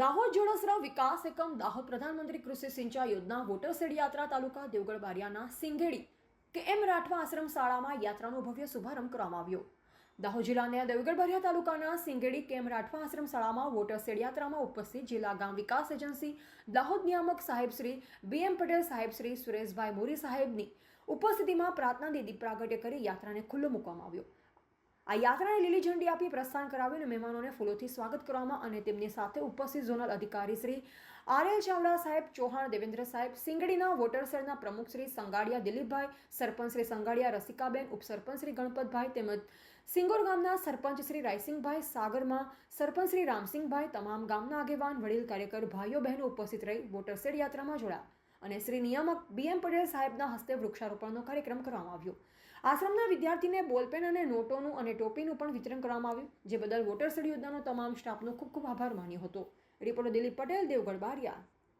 દાહોદ જળસરા વિકાસ એકમ, દાહોદ પ્રધાનમંત્રી કૃષિ સિંચાઈ યોજના, વોટર શેડ યાત્રા તાલુકા, દેવગઢ બારિયાના સિંઘેડી કે એમ રાઠવા આશ્રમ શાળામાં યાત્રાનો ભવ્ય શુભારંભ કરવામાં આવ્યો. દાહોદ જિલ્લાના દેવગઢ બારિયા તાલુકાના સિંગેડી કેમ રાઠવા આશ્રમ શાળામાં વોટર શેડ યાત્રામાં ઉપસ્થિત જિલ્લા ગામ વિકાસ એજન્સી દાહોદ નિયામક સાહેબ શ્રી બી એમ પટેલ સાહેબ શ્રી સુરેશભાઈ મોરી સાહેબની ઉપસ્થિતિમાં પ્રાર્થના દીદી પ્રાગટ્ય કરી યાત્રાને ખુલ્લો મૂકવામાં આવ્યો. આ યાત્રાને લીલી ઝંડી આપી પ્રસ્થાન કરાવ્યું અને મહેમાનોને ફૂલોથી સ્વાગત કરવામાં અને તેમની સાથે ઉપસ્થિત ઝોનલ અધિકારી શ્રી આર એલ ચાવડા સાહેબ, ચૌહાણ દેવેન્દ્ર સાહેબ, સિંગડીના વોટર સેલના પ્રમુખ શ્રી સંગાડિયા દિલીપભાઈ, સરપંચ શ્રી સંગાડિયા રસિકાબેન, ઉપસરપંચ શ્રી ગણપતભાઈ તેમજ સિંગોર ગામના સરપંચ શ્રી રાયસિંગભાઈ સાગરમાં, સરપંચ શ્રી રામસિંગભાઈ તમામ ગામના આગેવાન, વડીલ કાર્યકર, ભાઈઓ બહેનો ઉપસ્થિત રહી વોટર શેડ યાત્રામાં જોડાયા. અને શ્રી નિયામક બી એમ પટેલ સાહેબના હસ્તે વૃક્ષારોપણનો કાર્યક્રમ કરવામાં આવ્યો. આશ્રમના વિદ્યાર્થીને બોલપેન અને નોટોનું અને ટોપીનું પણ વિતરણ કરવામાં આવ્યું, જે બદલ વોટર સ્ટડી યોજનાનો તમામ સ્ટાફનો ખૂબ ખૂબ આભાર માન્યો હતો. રિપોર્ટર દિલીપ પટેલ, દેવગઢ બારિયા.